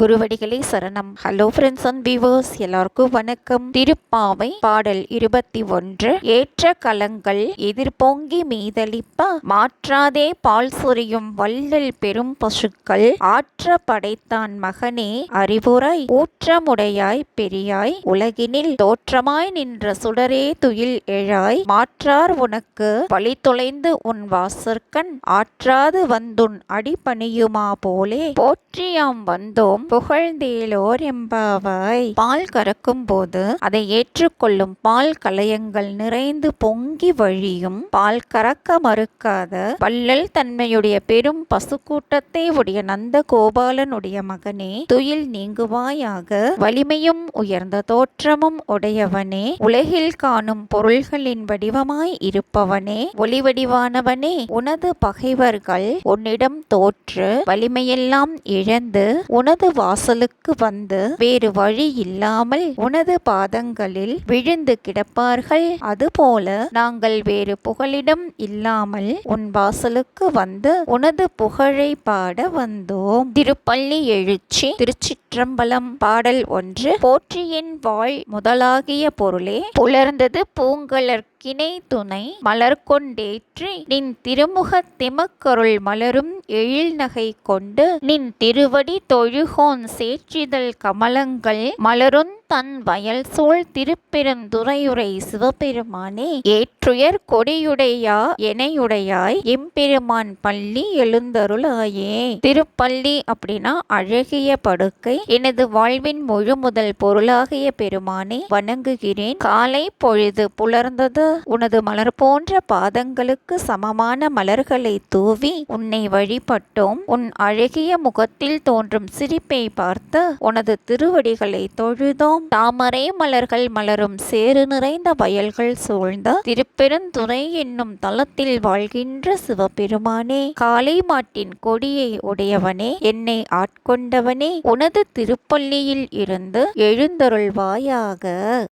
குருவடிகளே சரணம். Hello friends and viewers எல்லாருக்கும் வணக்கம். திருப்பாவை பாடல் இருபத்தி ஒன்று ஏற்ற கலங்கள் எதிர்பொங்கி மீதளிப்ப மாற்றாதே பால் சொரியும் வள்ளல் பெரும் பசுக்கள் ஆற்ற படைத்தான் மகனே அறிவுரை ஊற்றமுடையாய் பெரியாய் உலகினில் தோற்றமாய் நின்ற சுடரே துயில் எழாய் மாற்றார் உனக்கு பழி தொலைந்து உன் வாசற்கண் ஆற்றாது வந்துன் அடிபணியுமா போலே போற்றியாம் வந்தோம் புகழ்ந்தேலோர் எம்பாவாய் பால் கறக்கும் போது அதை ஏற்றுக்கொள்ளும் பால் கலையங்கள் நிறைந்து பொங்கி வழியும். பால் கறக்க மறுக்காத வள்ளல் தன்மையுடைய பெரும் பசுக்கூட்டத்தை உடைய நந்த கோபாலனுடைய மகனே துயில் நீங்குவாயாக. வலிமையும் உயர்ந்த தோற்றமும் உடையவனே உலகில் காணும் பொருள்களின் வடிவமாய் இருப்பவனே. ஒளிவடிவானவனே உனது பகைவர்கள் உன்னிடம் தோற்று வலிமையெல்லாம் இழந்து உனது வாசலுக்கு வந்து வேறு வழி இல்லாமல் உனது பாதங்களில் விழுந்து கிடப்பார்கள். அதுபோல நாங்கள் வேறு புகலிடம் இல்லாமல் உன் வாசலுக்கு வந்து உனது புகழை பாட வந்தோம். திருப்பள்ளி எழுச்சி திருச்சிற்றம்பலம் பாடல் ஒன்று போற்றியின் வாழ் முதலாகிய பொருளே புலர்ந்தது பூங்கலர் கிணை துணை மலர் கொண்டேற்றி நின் திருமுக திமக்கருள் மலரும் எழில் நகை கொண்டு நின் திருவடி தொழுகோன் சேற்றிதழ் கமலங்கள் மலரும் தன் வயல் சூழ் திருப்பெருந்துறையுரை சிவபெருமானே ஏற்றுயர் கொடியுடையா எனையுடையாய் எம்பெருமான் பள்ளி எழுந்தருளாயே. திருப்பள்ளி அப்படின்னா அழகிய படுக்கை. எனது வாழ்வின் முழு முதல் பொருளாகிய பெருமானே வணங்குகிறேன். காலை பொழுது புலர்ந்தது உனது மலர் போன்ற பாதங்களுக்கு சமமான மலர்களை தூவி உன்னை வழிபட்டோம். உன் அழகிய முகத்தில் தோன்றும் சிரிப்பை பார்த்து உனது திருவடிகளை தொழுதோம் தாமரை மலர்கள் மலரும் சேறு நிறைந்த வயல்கள் சூழ்ந்த திருப்பெருந்துறை என்னும் தளத்தில் வாழ்கின்ற சிவபெருமானே. காளை மாட்டின் கொடியை உடையவனே. என்னை ஆட்கொண்டவனே. உனது திருப்பள்ளியில் இருந்து எழுந்தருள்வாயாக.